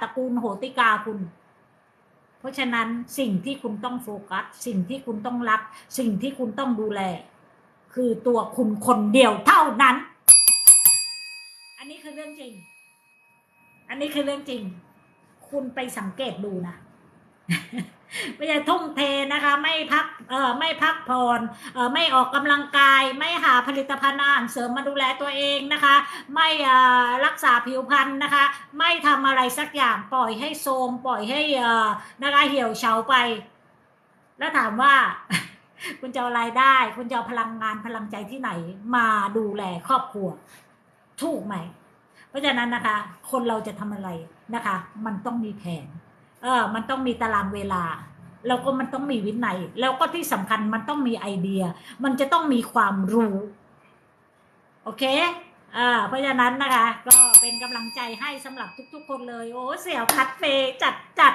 ตระกูลโหติกาคุณ เพราะฉะนั้นสิ่งที่คุณต้องโฟกัส สิ่งที่คุณต้องรัก สิ่งที่คุณต้องดูแล คือตัวคุณคนเดียวเท่านั้น อันนี้คือเรื่องจริง อันนี้คือเรื่องจริง คุณไปสังเกตดูนะ ไม่ใช่ทุ่มเทนะคะไม่พักเอ่อไม่พักผ่อนเอ่อไม่ออกกำลังกาย ไม่หาผลิตภัณฑ์อาหารเสริมมาดูแลตัวเองนะคะ ไม่เอ่อรักษาผิวพรรณนะคะ ไม่ทำอะไรสักอย่างปล่อยให้โทรมปล่อยให้เอ่อนะคะเหี่ยวเฉาไป แล้วถามว่าคุณจะารายได้ คุณจะพลังงานพลังใจที่ไหนมาดูแลครอบครัว ถูกไหม เพราะฉะนั้นนะคะ คนเราจะทำอะไรนะคะ มันต้องมีแผน เออ มันต้องมีตารางเวลา แล้วก็มันต้องมีวินัย แล้วก็ที่สำคัญมันต้องมีไอเดีย มันจะต้องมีความรู้ โอเคอ่าเพราะฉะนั้นนะคะ ก็เป็นกำลังใจให้สำหรับทุก ๆ คนเลย โอ้เสี่ยวคัดเฟจัดจัด